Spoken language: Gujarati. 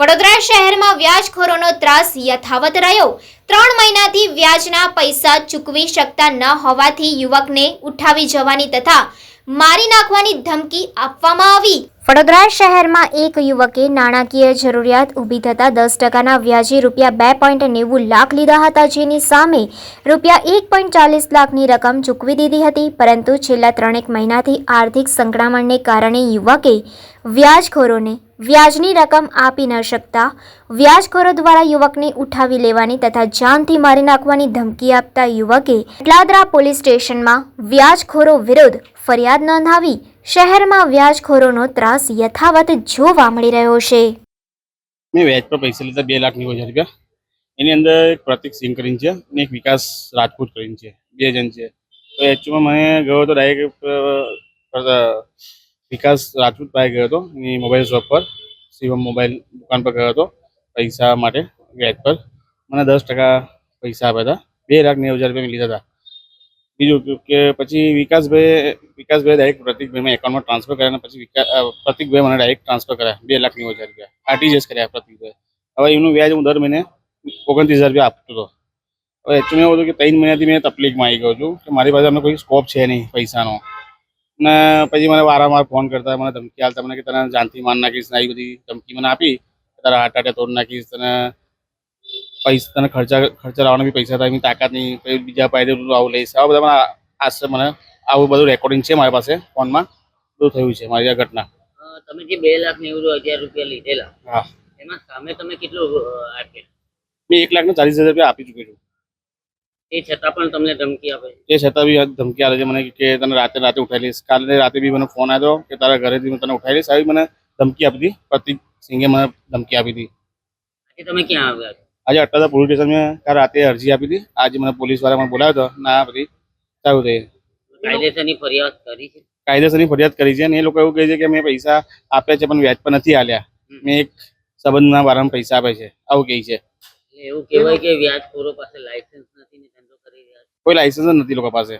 વડોદરા શહેરમાં વ્યાજખોરોનો ત્રાસ યથાવત રહ્યો. ત્રણ મહિનાથી વ્યાજના પૈસા ચૂકવી શકતા ન હોવાથી યુવકને ઉઠાવી જવાની તથા મારી નાખવાની ધમકી આપવામાં આવી. વડોદરા શહેરમાં એક યુવકે નાણાકીય જરૂરિયાત ઊભી થતાં દસ ટકાના વ્યાજે રૂપિયા બે પોઈન્ટ નેવું લાખ લીધા હતા, જેની સામે રૂપિયા એક પોઈન્ટ ચાલીસ લાખની રકમ ચૂકવી દીધી હતી. પરંતુ છેલ્લા ત્રણેક મહિનાથી આર્થિક સંકળામણને કારણે યુવકે વ્યાજખોરોને વ્યાજની રકમ આપી ન શકતા. વ્યાજખોરો દ્વારા યુવકને ઉઠાવી લેવાની તથા જાનથી મારી નાખવાની ધમકી આપતા યુવકે એટલાદરા પોલીસ સ્ટેશનમાં વ્યાજખોરો વિરુદ્ધ ફરિયાદ નોંધાવી શહેરમાં વ્યાજખોરોનો ત્રાસ યથાવત જોવા મળી રહ્યો છે. મેં વ્યાજ પર પૈસા લીધા, બે લાખ નેવું હજાર રૂપિયા એની અંદર પ્રતિક સિંહ કરીને છે અને એક વિકાસ રાજપૂત કરીને છે, બે જણ છે. તો એકચ્યુઅલમાં મને ગયો તો ડાયરેક્ટ વિકાસ રાજપૂત પાસે ગયો હતો. એની મોબાઈલ શોપ પર, શિવમ મોબાઈલ દુકાન પર ગયો હતો. પૈસા માટે વ્યાજ પર. મને દસ ટકા પૈસા આપ્યા હતા. બે લાખ નેવું હજાર રૂપિયા મેં લીધા હતા. બીજું કે પછી વિકાસભાઈ વિકાસભાઈ ડાયરેક્ટ પ્રતિકભાઈમાં એકાઉન્ટમાં ટ્રાન્સફર કર્યા અને પછી પ્રતિકભાઈ મને ડાયરેક્ટ ટ્રાન્સફર કર્યા. બે લાખ નેવું હજાર રૂપિયા. આરટીજીએસ કર્યા પ્રતિકભાઈ હવે એનું વ્યાજ હું દર મહિને ઓગણત્રીસ હજાર રૂપિયા આપતો હતો. હવે એકચ્યુઅલી એવું હતું કે ત્રણ મહિનાથી મેં તકલીફમાં આવી ગયો છું કે મારી પાસે અમને કોઈ સ્કોપ છે નહીં પૈસાનો. ને પછી મને વારંવાર ફોન કરતા મને ધમકી આપતા મને કે તને જાનથી માર નાખીશ ને આવી બધી ધમકી મને આપી તારા હાર્ટ અટેક તોડ નાખીશ તને પૈસા તને ખર્ચા ખર્ચા લાવવાના બી પૈસા થાય એની તાકાત નહીં પછી બીજા પાયદે આવું લઈશ. આવા બધા મને આશરે મને આવું બધું રેકોર્ડિંગ છે મારી પાસે ફોનમાં. બધું થયું છે મારી આ ઘટના. તમે જે બે લાખ નેવું હજાર રૂપિયા લીધેલા. હા. એમાં સામે તમે કેટલું મેં એક લાખ ને ચાલીસ હજાર રૂપિયા આપી ચૂક્યો છું. એ છતાં પણ તમને ધમકી આપે એ છતાં બી આ ધમકી આવે છે. મને કે તને રાતે રાતે ઉઠાઈ લઈશ કાલે રાતે બી મને ફોન આવ્યો કે તારા ઘરેથી હું તને ઉઠાઈ લઈશ આવી મને ધમકી આપી હતી પ્રતિક સિંઘે મને ધમકી આપી હતી આજે તમે ક્યાં આવ્યા છો? આજે અટ્ટાદા પોલીસ સ્ટેશનમાં કાલ રાતે અરજી આપી હતી આજે મને પોલીસવાળા મને બોલાવ્યો હતો. ના પછી સારું થઈ કાયદેસરની ફરિયાદ કરી છે? કાયદેસરની ફરિયાદ કરી છે અને એ લોકો એવું કહે છે કે મેં પૈસા આપ્યા છે પણ વ્યાજ પર નથી આલ્યા. મેં એક સંબંધના બારામાં પૈસા આપે છે. આવું કહે છે. એટલે એવું કહેવાય કે વ્યાજખોરો પાસે લાયસન્સ નથી ને ધંધો કરી રહ્યા છે કોઈ લાયસન્સ જ નથી લોકો પાસે.